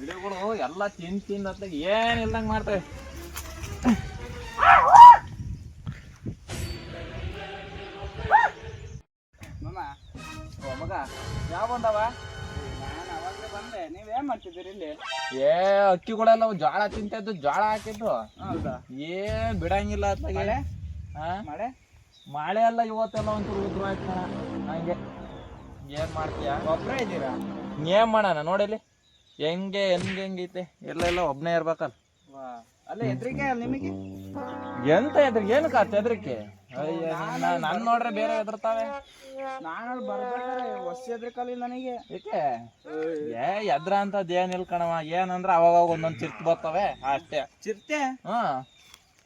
ಗಿಡಗಳು ಎಲ್ಲ ತಿಂದು ತಿಂದು ಅತ್ಲಾಗ ಏನು ಇಲ್ದಂಗ್ ಮಾಡ್ತವೆ. ಮಗ ಯಾವ ಬಂದವ? ನಾನು ಅವಾಗಲೇ ಬಂದೆ. ನೀವೇನ್ ಮಾಡ್ತಿದ್ದೀರಿ ಇಲ್ಲಿ? ಏ ಅಕ್ಕಿಗಳೆಲ್ಲ ಜ್ವಾಳ ಜೋಳ ತಿಂತಿದ್ದು ಜೋಳ ಹಾಕಿದ್ದು. ಏನ್ ಬಿಡಂಗಿಲ್ಲ ಅತ್ಲಾಗೆ ಮಳೆ? ಮಳೆ? ಅಲ್ಲ ಎಲ್ಲ ಇವತ್ತೆಲ್ಲ ಒಂಚೂರು ಉದ್ರ ಆಯ್ತು ಹಂಗೆ. ಏನ್ ಮಾಡ್ತೀಯ? ಒಬ್ಬರೇ ಇದ್ದೀರಾ? ಏನ್ ಮಾಡೋಣ ನೋಡಿಲಿ ಹೆಂಗೆ ಹೆಂಗೆ ಹೆಂಗೈತೆ ಎಲ್ಲ ಎಲ್ಲ ಒಬ್ನೇ ಇರ್ಬೇಕಲ್ಲ. ಅಲ್ಲ ಹೆದ್ರಿಕೆ ಅಲ್ಲ ನಿಮಗೆ? ಎಂತ ಎದ್ರ ಏನು ಕಾತ್ ಹೆದ್ರಿಕೆ ಅಯ್ಯ ನನ್ ನೋಡ್ರೆ ಬೇರೆ ಹೆದರ್ತಾವೆ ನಾನು ಬರ್ಬೇಕಾದ್ರೆ ಹೊಸ ಹೆದ್ರಿಕಲ್ಲಿ ನನಗೆ. ಏಕೆ? ಏ ಎದ್ರ ಅಂತದ್ ಏನ್ ಇಲ್ ಕಣವ ಏನಂದ್ರ ಅವಾಗ ಒಂದೊಂದ್ ಚಿರ್ತ್ ಬರ್ತವೆ ಅಷ್ಟೇ. ಚಿರ್ತೆ? ಹ್ಮ್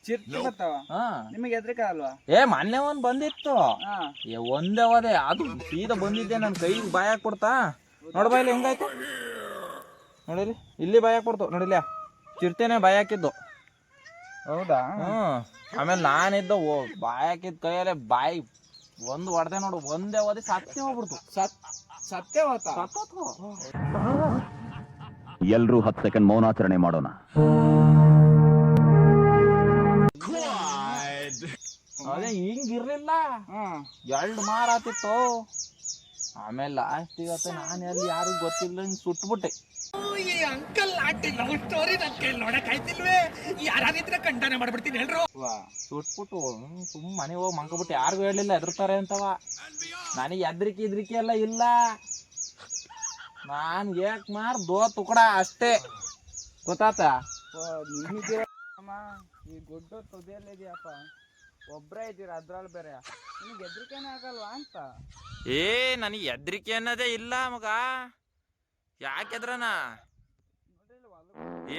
ಚಿರ್ತೆ ಬರ್ತಾವ? ಹ್ಮ್ ನಿಮಗೆ ಹೆದ್ರಿಕೆ ಅಲ್ವಾ? ಏ ಮೊನ್ನೆ ಒಂದ್ ಬಂದಿತ್ತು. ಹಾ. ಏ ಒಂದೇ ಹೋದೆ. ಅದು ಸೀದಾ ಬಂದಿದ್ದೆ ನನ್ ಕೈಗೆ ಬಾಯಾಗ ಕೊಡ್ತಾ ನೋಡ್ಬಾ ಇಲ್ಲಿ ಹೆಂಗಾಯ್ತು ನೋಡಿರಿ ಇಲ್ಲಿ ಬಾಯಾಗ ಕೊಡ್ತು ನೋಡಿಲ್ಲ ಚಿರ್ತೇನೆ ಬಾಯ್ ಹಾಕಿದ್ದು. ಹೌದಾ? ಹ್ಮ್. ಆಮೇಲೆ ನಾನಿದ್ದ ಓ ಬಾಯ್ ಹಾಕಿದ್ ಕೈಯಲ್ಲೇ ಬಾಯಿ ಒಂದು ಹೊಡೆದೆ ನೋಡು. ಒಂದೇ ಹೋದೆ ಸತ್ಯ ಹೋಗ್ಬಿಡ್ತು. ಸತ್ ಸತ್ಯ ಹೋತ. ಸತ್ತೋತು. ಎಲ್ರೂ ಹತ್ತು ಸೆಕೆಂಡ್ ಮೌನಾಚರಣೆ ಮಾಡೋಣ. ಅದೇ ಹಿಂಗಿರ್ಲಿಲ್ಲ. ಹ್ಮ್. ಎರಡು ಮಾರಾತಿತ್ತು ಆಮೇಲೆ ಲಾಸ್ಟ್ ಇವತ್ತು ನಾನು ಎಲ್ಲಿ ಯಾರು ಗೊತ್ತಿಲ್ಲ ಹಿಂಗ್ ಸುಟ್ಬಿಟ್ಟೆ. ಈ ಅಂಕಲ್ ಆಟಿ ಲವ್ ಸ್ಟೋರಿ ನನ್ ಕೇಳಿ ನೋಡಕ್ ಆಯ್ತಿಲ್ವೇ? ಯಾರಿದ್ರೆ ಖಂಡನೆ ಮಾಡ್ಬಿಡ್ತೀನಿ ಹೇಳ್ರು ವಾ ಸುಟ್ಬಿಟ್ಟು ಸುಮ್ ಮನೆ ಹೋಗಿ ಮಂಕಬಿಟ್ಟು ಯಾರಿಗೂ ಹೇಳಿಲ್ಲ ಎದುರ್ತಾರೆ ಅಂತವ. ನನಗೆ ಎದ್ರಿಕೆ ಇದ್ರಿಕೆ ಎಲ್ಲ ಇಲ್ಲ. ನಾನ್ ಏಕ್ ಮಾರ್ ದೋ ತುಕಡ ಅಷ್ಟೇ. ಗೊತ್ತಾತ? ನಿಮಗೆ ಈ ಗುಡ್ಡ ತುದಿಯಲ್ಲಿದೆಯಪ್ಪ ಒಬ್ರೇ ಇದ್ದೀರಾ ಅದ್ರಲ್ಲಿ ಬೇರೆ? ನಿಮ್ಗೆ ಹೆದರಿಕೆನೇ ಆಗಲ್ವಾ ಅಂತ? ಏ ನನಗೆ ಎದ್ರಿಕೆ ಅನ್ನೋದೇ ಇಲ್ಲ ಮಗ. ಯಾಕೆದ್ರನ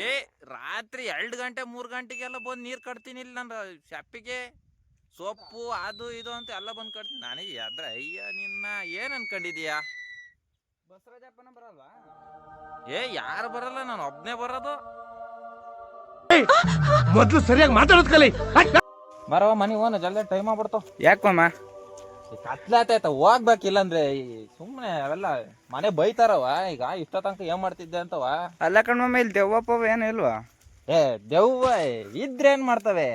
ಏ ರಾತ್ರಿ ಎರಡು ಗಂಟೆ ಮೂರು ಗಂಟೆಗೆಲ್ಲ ಬಂದು ನೀರು ಕಟ್ತೀನಿ ಇಲ್ಲಿ ನನ್ನ ಶಪ್ಪಿಗೆ. ಸೊಪ್ಪು ಅದು ಇದು ಅಂತ ಎಲ್ಲ ಬಂದು ಕಟ್ತೀನಿ. ನನಗೆ ಎದ್ರ ಅಯ್ಯ ನಿನ್ನ ಏನು ಅನ್ಕೊಂಡಿದೀಯಾ? ಬಸವರಾಜಪ್ಪನ ಬರಲ್ವಾ? ಏ ಯಾರು ಬರಲ್ಲ? ನಾನು ಒಬ್ನೇ ಬರೋದು. ಮೊದ್ಲು ಸರಿಯಾಗಿ ಮಾತಾಡೋದು ಕಲಿ. ಬರವ ಮನೆ ಹೋನ ಜಲ್ದಿ ಟೈಮ್ ಆಗ್ಬಿಡ್ತು. ಯಾಕಮ್ಮ ಕತ್ಲಾತೈತ ಹೋಗ್ಬೇಕಿಲ್ಲ ಅಂದ್ರೆ ಸುಮ್ಮನೆ ಅವೆಲ್ಲ ಮನೆ ಬೈತಾರವ ಈಗ ಇಷ್ಟ ತನಕ ಏನ್ ಮಾಡ್ತಿದ್ದೆ ಅಂತವ ಅಲ್ಲ ಕಣ್ಮಮ್ಮ ಇಲ್ಲಿ ದೆವ್ವಪ್ಪ ಏನು ಇಲ್ವಾ? ಏ ದೆವ್ವ ಇದ್ರೆ ಏನ್ ಮಾಡ್ತವೆ?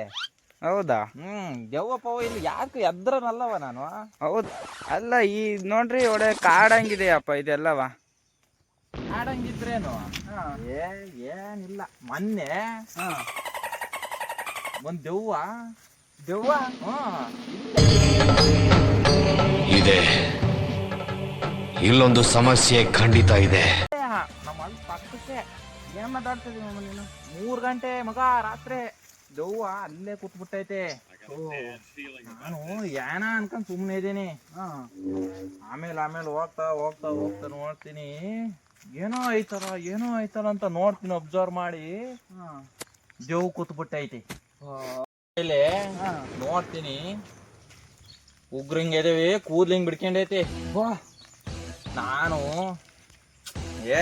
ಹೌದಾ? ಹ್ಮ್ ದೆವ್ವಪ್ಪ ಇಲ್ಲಿ ಯಾಕೆ ಎದ್ರನಲ್ಲವ ನಾನು? ಹೌದು ಅಲ್ಲ ಈ ನೋಡ್ರಿ ಒಡೆ ಕಾಡಂಗಿದೆಯಪ್ಪ ಇದೆಲ್ಲವ. ಆಡಂಗಿದ್ರೇನು ಏ ಏನಿಲ್ಲ ಮೊನ್ನೆ ಹಾ. ಒಂದ್ ದೆವ್ವ ದೆವ್ವ? ಇದೆ. ಇಲ್ಲೊಂದು ಸಮಸ್ಯೆ ಖಂಡಿತ ಇದೆ. ನಮ್ಮ ಅಲ್ಲಿ ಪಕ್ಕಕ್ಕೆ ಏನ್ ಮಾತಾಡ್ತಿದೀವಿ ಮಮ್ಮ ನೀನು? ಮೂರ್ ಗಂಟೆ ಮಗ ರಾತ್ರಿ. ದೆವ್ವ ಅಲ್ಲೇ ಕೂತ್ಬಿಟ್ಟೈತೆ. ನಾನು ಏನ ಅನ್ಕೊಂಡ್ ಸುಮ್ನೆ ಇದೀನಿ ಹಾ. ಆಮೇಲೆ ಆಮೇಲೆ ಹೋಗ್ತಾ ಹೋಗ್ತಾ ಹೋಗ್ತಾ ನೋಡ್ತೀನಿ. ಏನೋ ಐತಲ್ಲ ಏನೋ ಐತಲ್ಲ ಅಂತ ನೋಡ್ತೀನಿ ಅಬ್ಸರ್ವ್ ಮಾಡಿ. ಹಾ. ದೇವ್ ಕೂತ್ಬಿಟ್ಟೈತಿ. ಹಾ. ನೋಡ್ತೀನಿ. ಉಗ್ರಂಗ್ ಎದೇವಿ ಕೂದ್ಲಿಂಗ್ ಬಿಡ್ಕೊಂಡೈತಿ. ನಾನು ಏ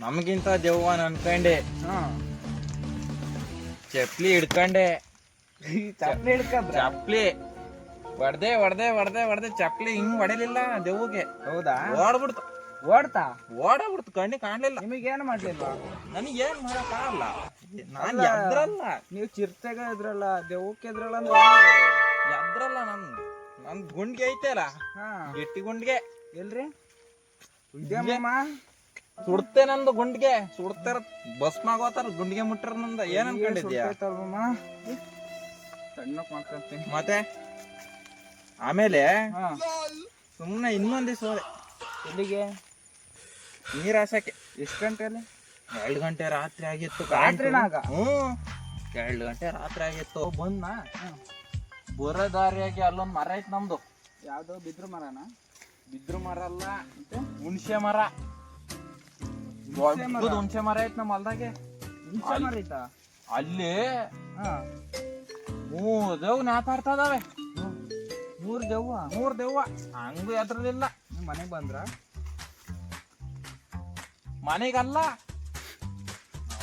ನಮಗಿಂತ ದೆವ್ವ ಅನ್ಕಂಡೆ ಹಾ. ಚಪ್ಲಿ ಹಿಡ್ಕಂಡೆ. ಚಪ್ಲಿ ಹಿಡ್ಕಂದ್ರ ಚಪ್ಲಿ ಹೊಡ್ದೆ ಹೊಡ್ದೆ ಹೊಡ್ದೆ ಹೊಡ್ದೆ ಚಪ್ಲಿ ಹಿಂಗ್ ಹೊಡಿಲಿಲ್ಲ ದೆವ್ವಗೆ. ಹೌದಾ? ಓಡ್ಬಿಡ್ತು. ಓಡ್ತಾ? ಓಡಬಿಡ್ತು ಕಣ್ಣಿ ಕಾಣ್ಲಿಲ್ಲ. ನಿಮಗೇನು ಮಾಡ್ಲಿಲ್ಲ ನನಗೆ ಏನ್ ಮಾಡಕ್ಕಾಗಲ್ಲ ನಾನ್. ಎದ್ರಲ್ಲ. ನೀವು ಚಿರ್ತೆಗ ಇದ್ರಲ್ಲ ದೇವಕ್ಕೆ ಇದ್ರಲ್ಲ ಅಂದ್ರೆ ಎದ್ರಲ್ಲ ನನ್ ನನ್ ಗುಂಡ್ಗೆ ಐತೆ ಅಲ್ಲ ಗಟ್ಟಿ ಗುಂಡ್ಗೆ. ಎಲ್ರಿ? ಇದೇಮ್ಮ ಸುಡ್ತೆ ನಂದು ಗುಂಡ್ಗೆ. ಸುಡ್ತಾರ ಬಸ್ ಮಾಗೋತಾರ ಗುಂಡ್ಗೆ ಮುಟ್ಟರ ನಂದ. ಏನ್ ಅನ್ಕೊಂಡಿದ್ಯಾ? ಸಣ್ಣ ಸಣ್ಣಕ್ ಮಾಡ್ಕೊಂತೀನಿ ಮತ್ತೆ? ಆಮೇಲೆ ಹಾ. ಸುಮ್ನೆ ಇನ್ನೊಂದ್ ಎಲ್ಲಿಗೆ? ನೀರ್ ಹಾಸಕ್ಕೆ ಎಷ್ಟು ಗಂಟೆಯಲ್ಲಿ ಎರಡ್ ಗಂಟೆ ರಾತ್ರಿ ಆಗಿತ್ತು ರಾತ್ರಿನಾಗ? ಎರಡ್ ಗಂಟೆ ರಾತ್ರಿ ಆಗಿತ್ತು. ಬಂದ್ನ? ಬರೋ ದಾರಿಯಾಗಿ ಅಲ್ಲೊಂದ್ ಮರ ಐತ್ ನಮ್ದು. ಯಾವ್ದೋ ಬಿದ್ರು ಮರನ? ಬಿದ್ರು ಮರ ಅಲ್ಲ ಹುಣ್ಸೆ ಮರ. ಹುಣ್ಸೆ ಮರ? ದೊಡ್ಡದು ಹುಣ್ಸೆ ಮರ ಐತ್ ನಮ್ಮ ಹೊಲ್ದಾಗೆ. ಹುಣ್ಸೆ ಮರ ಐತಾ? ಅಲ್ಲಿ ಹಾ. ಮೂರ್ ದೇವ್ ನ್ಯಾತಾಡ್ತಾ ಇದಾವೆ. ಮೂರ್ ದೆವ್ವ? ಮೂರ್ ದೆವ್ವ. ಹಂಗು ಎದ್ರಲಿಲ್ಲ. ನಿಮ್ ಮನೆಗ್ ಬಂದ್ರ? ಮನೆಗಲ್ಲ.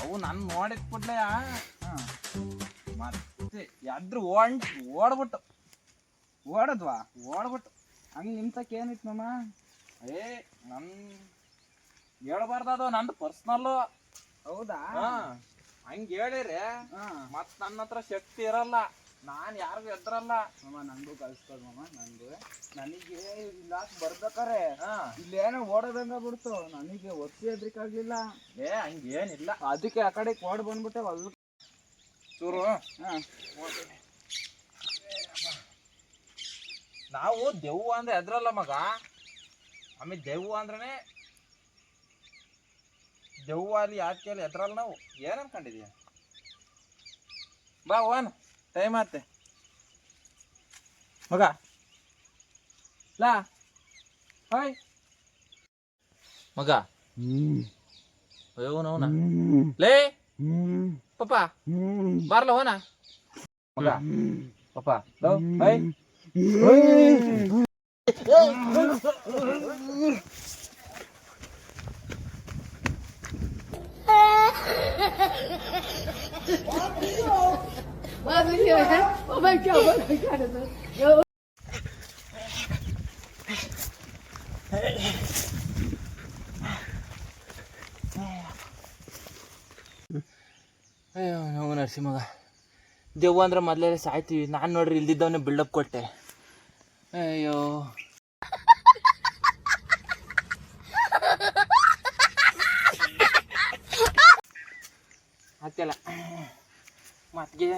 ಅವು ನನ್ ನೋಡಿದ ಕೂಡ್ಲೆ ಮತ್ತೆ ಎದ್ರು ಓಡ್ ಓಡ್ಬಿಟ್ಟು. ಓಡದ್ವಾ? ಓಡ್ಬಿಟ್ಟು. ಹಂಗ್ ನಿಂತಕ್ಕೆ ತಕ್ಕ ಏನಿತ್ತು ನಮ್ಮ ಏ ನನ್ ಹೇಳ್ಬಾರ್ದದು ನಂದು ಪರ್ಸ್ನಲ್ಲು. ಹೌದಾ? ಹಂಗ ಹೇಳಿರಿ ಮತ್ ನನ್ನ ಹತ್ರ ಶಕ್ತಿ ಇರಲ್ಲ. ನಾನ್ ಯಾರಿಗೂ ಎದ್ರಲ್ಲ. ಮಾಮ ನಂಗೂ ಕಳ್ಸ್ಕೊಡ್ ಮಾಮ ನಂದು. ನನಗೆ ಇಲ್ಲ ಬರ್ಬೇಕಾರೆ ಹಾ. ಇಲ್ಲೇನೋ ಓಡೋದಂಗ ಬಿಡ್ತು. ನನಗೆ ಒತ್ತಿ ಎದ್ರಿಕಾಗ್ಲಿಲ್ಲ. ಏ ಹಂಗೇನಿಲ್ಲ. ಅದಕ್ಕೆ ಆ ಕಡೆ ಓಡ್ ಬಂದ್ಬಿಟ್ಟೆ ಅಲ್ ಚೂರು. ನಾವು ದೆವ್ವ ಅಂದ್ರೆ ಎದ್ರಲ್ಲ ಮಗ. ಆಮೇಲೆ ದೆವ್ವ ಅಂದ್ರೆ ದೆವ್ವ ಅಲ್ಲಿ ಯಾಕೆ ಎದ್ರಲ್ಲ ನಾವು? ಏನ್ ಅನ್ಕೊಂಡಿದೀಯ? ಬಾ ಓನ್ ಟೈಮ್ ಆತೆ ಮಗ ಲಾ ಹಾಯ್ ಮಗ ಅಯ್ಯೋ ನವನ ಲೇ ಪಪ್ಪ ಬಾರ್ಲ ಹೋನ ಮಗ ಪಪ್ಪ ಲೋ ಹಾಯ್ ಅಯ್ಯೋ ನಾವು ನರಸಿಂಹಗ. ದೆವ್ವ ಅಂದ್ರೆ ಮೊದಲೇ ಸಾಯ್ತೀವಿ. ನಾನು ನೋಡ್ರಿ ಇಲ್ದಿದ್ದವನ್ನ ಬಿಲ್ಡಪ್ ಕೊಟ್ಟೆ. ಅಯ್ಯೋ. ಹತ್ತಿಲ್ಲ mặt ghê.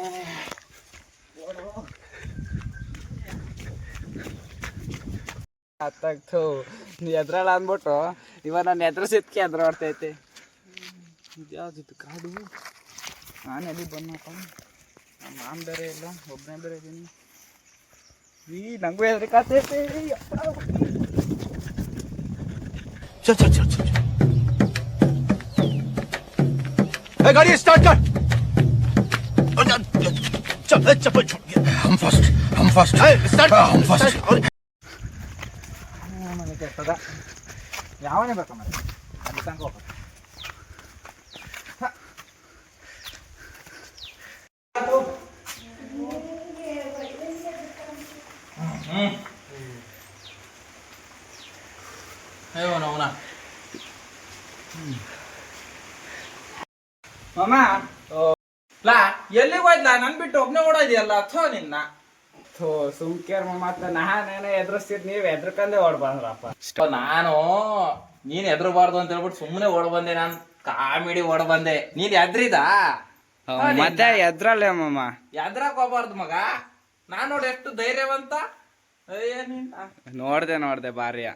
आता तो नेत्रा लहान बोट इवन नेत्र शेतकेत्र वाटत येते तिथं काढू आणि आधी बन आपण मान बरे येला बबन्या बरे येते मी नंगू येत रे का ते गाडी स्टार्ट कर चल ए, गाड़ी स्टार्ट कर चल ए, चप्पल छोड़ हम फर्स्ट हम फर्स्ट स्टार्ट हम फर्स्ट ನನಗೆ ಕೆಟ್ಟದ ಯಾವನೇ ಬೇಕು ಮತ್ತೆ ಅಲ್ಲಿ ತನಕ ಹೋಗ್ಬೇಕು ಅಯ್ಯೋ ನವನ ಮಾಮ ಲಾ ಎಲ್ಲಿಗೆ ಹೋಯ್ದ್ಲಾ ನನ್ ಬಿಟ್ಟು ಒಬ್ನೇ ಓಡೋದಿಯಲ್ಲ ಅಥೋ ನಿನ್ನ. ಥೋ ಸುಮ್ಕೇರ್ ಮಾಮ ಅಂತ ನಾನೇನೋ ಎದುರಿಸ್ತಿದ್ ನೀವ್ ಎದ್ರಕಂದೇ ಓಡ್ಬಂದ್ರಪ್ಪ ನಾನು ನೀನ್ ಎದ್ರಬಾರ್ದು ಅಂತ ಹೇಳ್ಬಿಟ್ಟು ಸುಮ್ಮನೆ ಓಡ್ ಬಂದೆ ನಾನ್. ಕಾಮಿಡಿ ಓಡ್ ಬಂದೆ ನೀನ್ ಎದ್ರಿದ? ಮತ್ತೆ ಎದ್ರಲ್ಲೇ ಮಾಮ. ಎದ್ರಕ್ ಹೋಗ್ಬಾರ್ದು ಮಗ. ನಾನ್ ನೋಡಿ ಎಷ್ಟು ಧೈರ್ಯವಂತ. ಅಯ್ಯ ನಿನ್ನ ನೋಡ್ದೆ ನೋಡ್ದೆ ಬಾರಿಯ